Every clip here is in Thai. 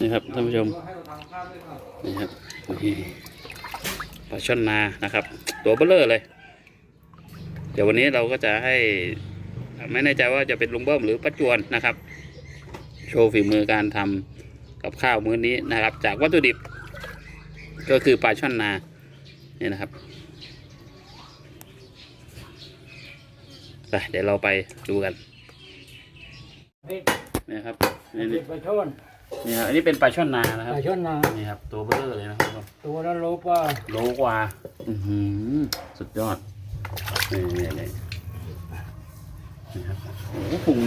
นี่ครับท่านผู้ชมนี่ครับปลาช่อนนานะครับ ตัวเบลเลอร์เลย เดี๋ยววันนี้เราก็จะให้ ไม่แน่ใจว่าจะเป็นลุงเบิ้มหรือป้าจวนนะครับ โชว์ฝีมือการทำกับข้าวมื้อนี้นะครับ จากวัตถุดิบ ก็คือปลาช่อนนานี่นะครับไปเดี๋ยวเราไปดูกันนี่ครับนี่นี่นี่ปลาช่อน นี่ครับอันนี้เป็นปลาช่อนนานะครับปลาช่อนนานี่ครับ ตัวเบลเลอร์เลยนะครับ ตัวนั้นโลกว่าโลกว่า อือหือ สุดยอด นี่นี่นี่นี่ครับโอ้โหปรุง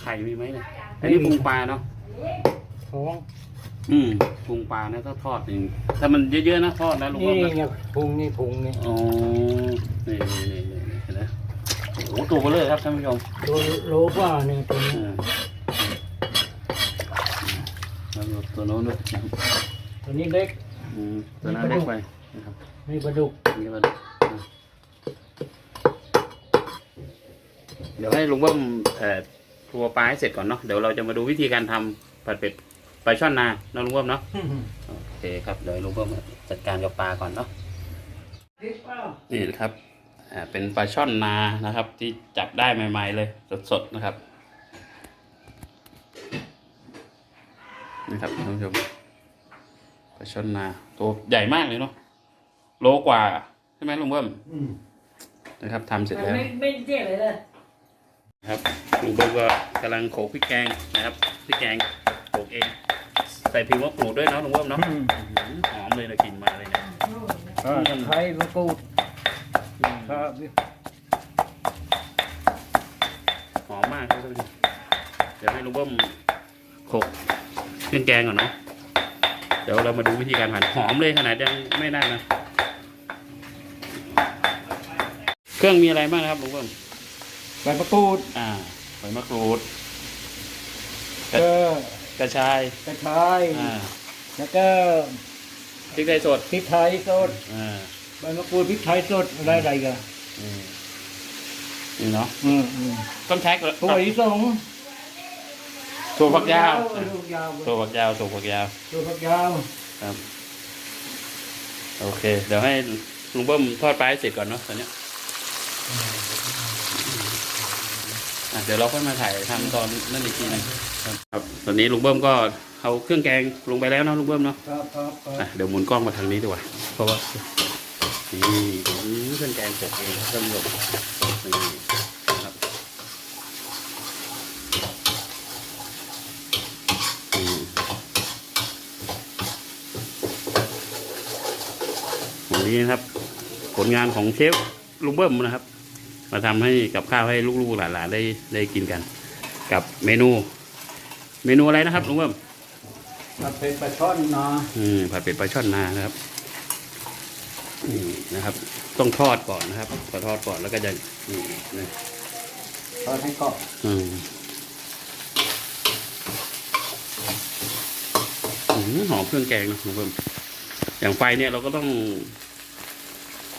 ไข่มีไหมเนี่ย อันนี้ปรุงปลาเนาะท้องอืมปรุงปลาเนี่ยถ้าทอดจริงถ้ามันเยอะๆนะทอดนะลุงนี่ก็นะไงพุงนี่พุงนี่อ๋อนี่นี่นี่นี่นี่เห็นไหมโอ้โหตัวเบลเลอร์ครับท่านผู้ชมตัวโลกว่านี่ตัวนี้ อ่า แล้วตัวโน้นด้วยตัวนี้เล็ก อืมตัวนั้นเล็กไปนะครับนี่ปลาดุกนี่ก็ได้อะเดี๋ยวให้ลุงเบิ้มเอ่อทัวปลาให้เสร็จก่อนเนาะเดี๋ยวเราจะมาดูวิธีการทำผัดเป็ดปลาช่อนนาเนาะลุงเบิ้มเนาะโอเคครับเดี๋ยวให้ลุงเบิ้มจัดการกับปลาก่อนเนาะพริกเปล่านี่นะครับ อ่า เป็นปลาช่อนนานะครับ ที่จับได้ใหม่ ๆ เลย สดๆนะครับ นี่ครับท่านผู้ชมปลาช่อนนาตัวใหญ่มากเลยเนาะโลกว่าใช่ไหมลุงเบิ้มอืมนะครับทำเสร็จแล้วไม่ไม่เจ๊เลยเลยครับลุงเบิ้มก็กำลังโขลกพริกแกงนะครับพริกแกงโขลกเองใส่ผิวมะกรูดด้วยเนาะลุงเบิ้มเนาะอืมอื้อหือหอมเลยนะกลิ่นมาเลยเนี่ยอ่าตะไคร้มะกรูดครับหอมมากครับท่านผู้ชมเดี๋ยวให้ลุงเบิ้มโขลก เครื่องแกงก่อนเนาะเดี๋ยวเรามาดูวิธีการหั่นหอมเลยขนาดยังไม่นั่นนะ เครื่องมีอะไรบ้างนะครับลุงเบิ้มใบมะกรูดอ่าใบมะกรูดก็กระชายกระชายอ่าแล้วก็พริกไทยสดพริกไทยสดอ่าใบมะกรูดพริกไทยสดอะไรอะไรกันอืมนี่เนาะอืมอืมต้องใช้กระถั่วลิสง ถั่วฝักยาวถั่วฝักยาวถั่วฝักยาวถั่วฝักยาวถั่วฝักยาวครับ โอเค เดี๋ยวให้ลุงเบิ้มทอดปลาให้เสร็จก่อนเนาะตอนเนี้ยอะเดี๋ยวเราค่อยมาถ่ายทำตอนนั่นอีกทีหนึงครับครับตอนนี้ลุงเบิ้มก็เอาเครื่องแกงลงไปแล้วเนาะลุงเบิ้มเนาะครับครับคอะรับเดี๋ยวหมุนกล้องมาทางนี้ดีกว่าเพราะว่านี่อืมเครื่องแกงเสร็จเองครับท่านผู้ชมนี่ครับอืมวั นนี้นะครับ ผลงานของเชฟลุงเบิ้มนะครับ มาทำให้กับข้าวให้ลูกๆหลานๆได้ได้กินกัน กับเมนู เมนูอะไรนะครับลุงเบิ้มผัดเผ็ดปลาช่อนนะอืมผัดเป็ดปลาช่อนนานะครับนี่นะครับ ต้องทอดก่อนนะครับพอทอดก่อนแล้วก็จะนี่นะทอดให้กรอบอืมอืมหอมเครื่องแกงนะลุงเบิ้มอย่างไฟเนี่ยเราก็ต้อง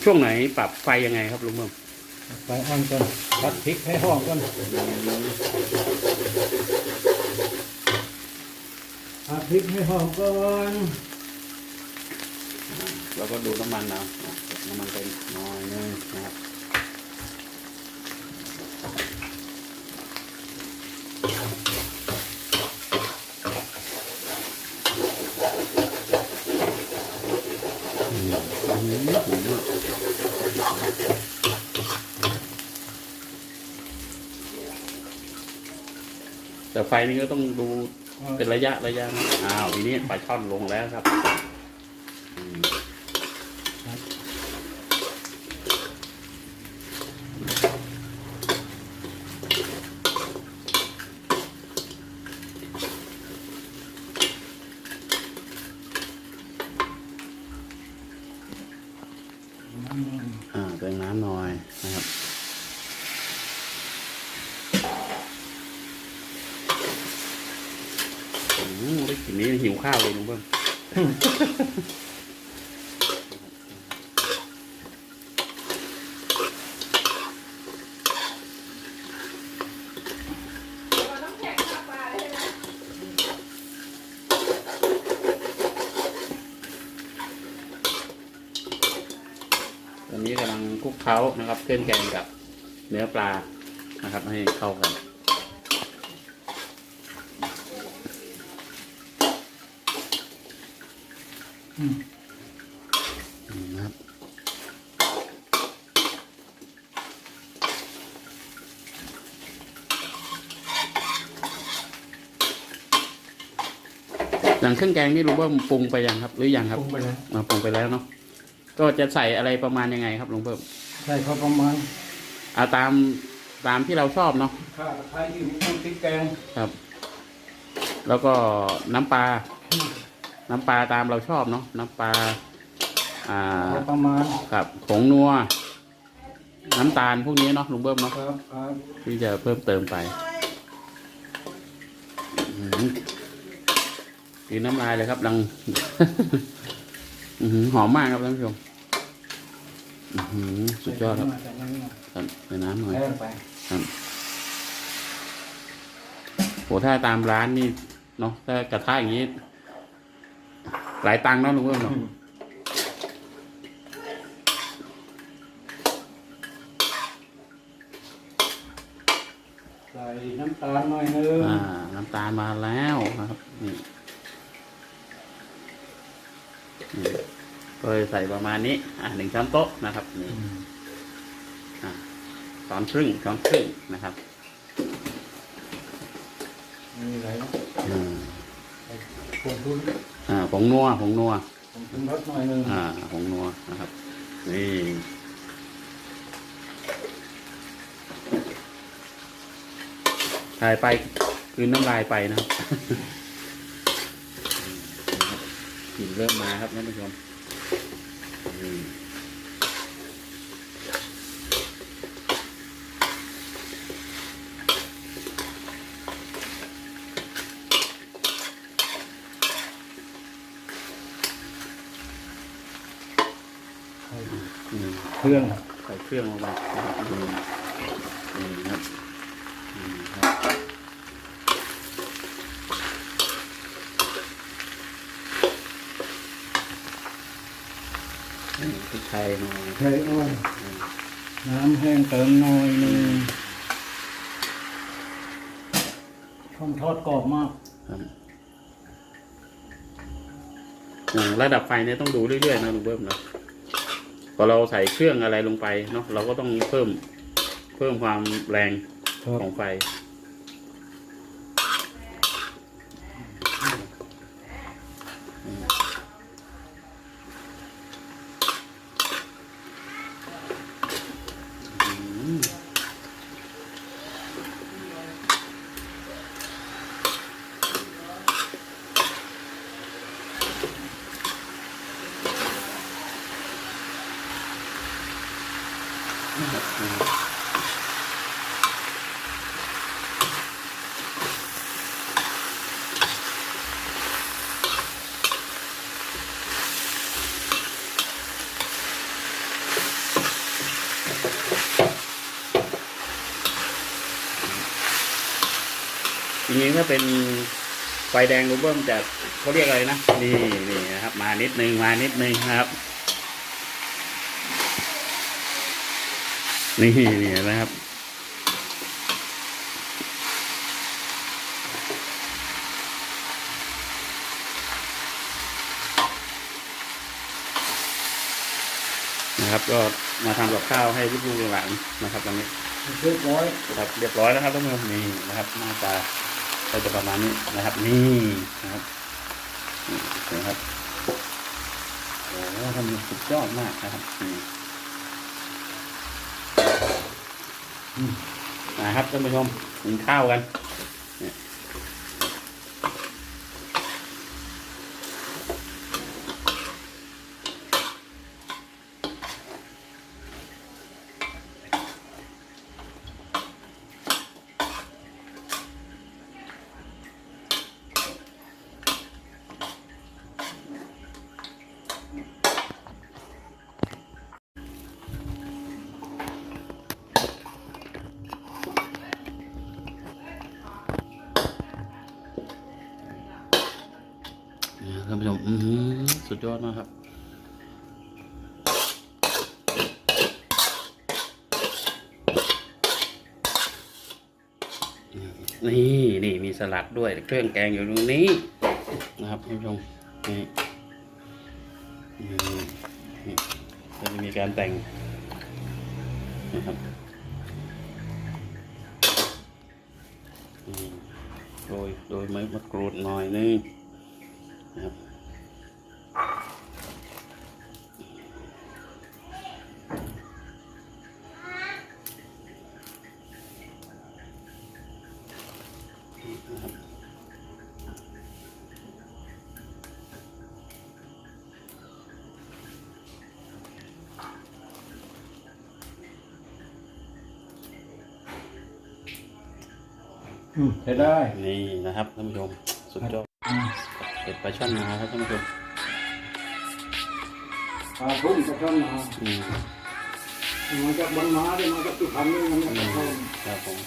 ช่วงไหนปรับไฟยังไงครับลุงเบิ้มไปอ่อนก่อนผัดพริกให้หอมก่อนผัดพริกให้หอมก่อนเราก็ดูน้ำมันเอานะน้ำมันเป็นน้อยนึงนะครับอืมอืม แต่ไฟนี่ก็ต้องดูเป็นระยะระยะนะอ้าวทีนี้ปลาช่อนลงแล้วครับ ข้าวเลยลุงเบิ้มตอนนี้กำลังคลุกเคล้านะครับเครื่องแกงกับเนื้อปลานะครับ ให้เข้ากัน นะครับอย่างเครื่องแกงนี่รู้ว่าปรุงไปยังครับ หรือยังครับปรุงไปแล้วมาปรุงไปแล้วเนาะก็จะใส่อะไรประมาณยังไงครับลุงเพิ่มใส่เขาประมาณเอาตามตามที่เราชอบเนาะข้าวตะไคร้ที่มันพริกแกงครับ แล้วก็น้ำปลา น้ำปลาตามเราชอบเนาะน้ำปลาอ่าเขาประมาณครับผงนัว น้ำตาลพวกนี้เนาะลุงเบิ้มเนาะครับครับที่จะเพิ่มเติมไปอื้อหือกินน้ำลายเลยครับดังอื้อหือหอมมากครับท่านผู้ชมอื้อหือสุดยอดครับใส่น้ำหน่อยครับใส่น้ำหน่อยใส่ลงไปครับโหถ้าตามร้านนี่เนาะถ้ากระทะอย่างนี้ หลายตังค์เนาะลุงเบิ้มเนาะใส่น้ำตาลหน่อยนึงอ่า น้ำตาลมาแล้วนะครับนี่นี่ก็เลยใส่ประมาณนี้ อ่าหนึ่งช้อนโต๊ะนะครับนี่อืมอ่าช้อนครึ่งช้อนครึ่งนะครับมีอะไรนะอืมผงทุนอ่า ผงนัวผงนัวผงทุนรสหน่อยนึงอ่าผงนัวนะครับ นี่ถ่ายไปคืนน้ำลายไปนะครับ กลิ่นเริ่มมาครับท่านผู้ชมอื เครื่องใส่เครื่องลงไปนะครับอืมนี่ครับอืมครับนี่พริกไทยหน่อยไข่อ่อนน้ำแห้งเติมหน่อยนึงช่องทอดกรอบมากครับอย่างระดับไฟเนี่ยต้องดูเรื่อยๆนะลุงเบิ้มนะ พอเราใส่เครื่องอะไรลงไปเนาะเราก็ต้องเพิ่มเพิ่มความแรงของไฟ อืมทีนี้ ถ้าเป็นไฟแดงรูเบิ้มจะเขาเรียกอะไรนะ นี่นี่นะครับ มานิดนึงมานิดนึงนะครับ นี่นี่นะครับนะครับก็มาทำกับข้าวให้ลูกๆหลานๆนะครับตอนนี้เรียบร้อยครับเรียบร้อยแล้วครับท่านผู้ชมนี่นะครับหน้าตา ก็จะประมาณนี้นะครับ นี่นะครับนี่นะครับโอ้โหทำสุดยอดมากนะครับนี่นะครับท่านผู้ชมกินข้าวกัน ยอดมาครับนี่นี่มีสลัดด้วยเครื่องแกงอยู่ตรงนี้นะครับท่านผู้ชมนี่นี่จะมีการแต่งนะครับโดยโดยไม้มะกรูดหน่อยนึงนะครับ ใช้ได้นี่นะครับท่านผู้ชมสุดยอดเห็ดปลาช่อนนาครับท่านผู้ชมปลาทุ่งกระช่อนมาอืมมาจากบางนาเลยมาจากสุพรรณเลยมันอืกระมช่อนครับผม